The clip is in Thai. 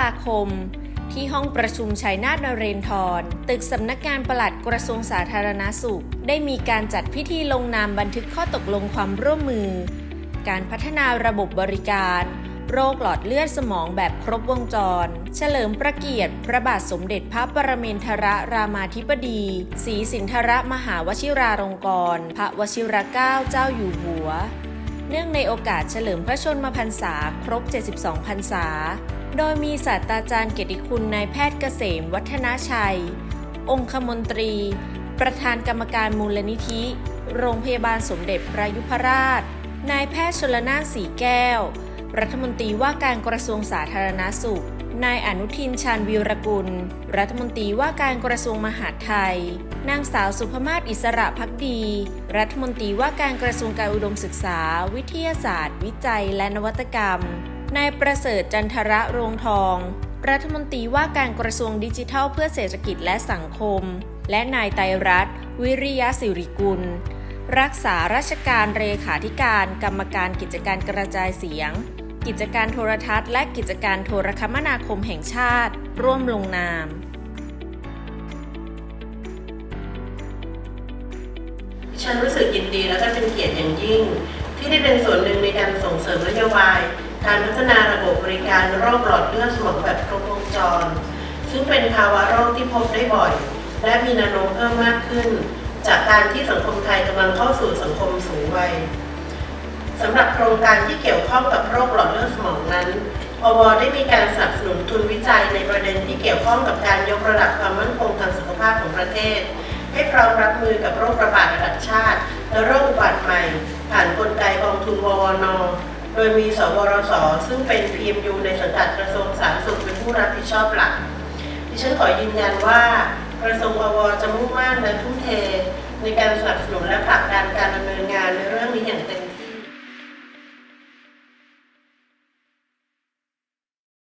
ลาคม ที่ห้องประชุมชัยนาทนเรนทร ตึกสำนักงานปลัดกระทรวงสาธารณาสุข ได้มีการจัดพิธีลงนามบันทึกข้อตกลงความร่วมมือ การพัฒนาระบบบริการ โรคหลอดเลือดสมองแบบครบวงจร เฉลิมพระเกียรติ พระบาทสมเด็จพระปรเมนทรรามาธิบดีศรีสินธรมหาวชิราลงกรณ์พระวชิรเกล้าเจ้าอยู่หัว เนื่องในโอกาสเฉลิมพระชนมพรรษาครบ 72 พรรษา โดยมีศาสตราจารย์เกียรติคุณนายแพทย์เกษมวัฒนาชัย องคมนตรี ประธานกรรมการมูลนิธิ โรงพยาบาลสมเด็จพระยุพราช นายแพทย์ชลนานสีแก้ว รัฐมนตรีว่าการกระทรวงสาธารณาสุข นายอนุทินชาญวีรกุล รัฐมนตรีว่าการกระทรวงมหาดไทย นางสาวสุภมาศอิสระพักดี รัฐมนตรีว่าการกระทรวงการอุดมศึกษา วิทยาศาสตร์ วิจัย และนวัตกรรม นายประเสริฐจันทระโรงทอง รัฐมนตรีว่าการกระทรวงดิจิทัลเพื่อเศรษฐกิจและสังคม และนายไตรัตวิริยะสิริกุลรักษาราชการเลขาธิการ กรรมการกิจการกระจายเสียง กิจการโทรทัศน์ และกิจการโทรคมนาคมแห่งชาติ ร่วมลงนาม ฉันรู้สึกยินดีและก็เป็นเกียรติอย่างยิ่ง ที่ได้เป็นส่วนหนึ่งในการส่งเสริมนโยบาย การพัฒนาระบบบริการโรคหลอดเลือดสมองแบบครบวงจร ซึ่งเป็นภาวะโรคที่พบได้บ่อย และมีแนวโน้มเพิ่มมากขึ้น จากการที่สังคมไทยกำลังเข้าสู่สังคมสูงวัย สำหรับโครงการที่เกี่ยวข้องกับโรคหลอดเลือดสมองนั้นอวได้มีการสนับสนุนทุนวิจัยในประเด็นที่เกี่ยวข้องกับการยกระดับความมั่นคงทางสุขภาพของประเทศ ให้พร้อมรับมือกับโรคระบาดระดับชาติ และโรคอุบัติใหม่ ผ่านกลไกกองทุนววนโดยมีสวรสซึ่งเป็น PMU ในสังกัดกระทรวงสาธารณสุขเป็นผู้รับผิดชอบหลัก ดิฉันขอยืนยันว่ากระทรวงอวจะมุ่งมั่นและทุ่มเท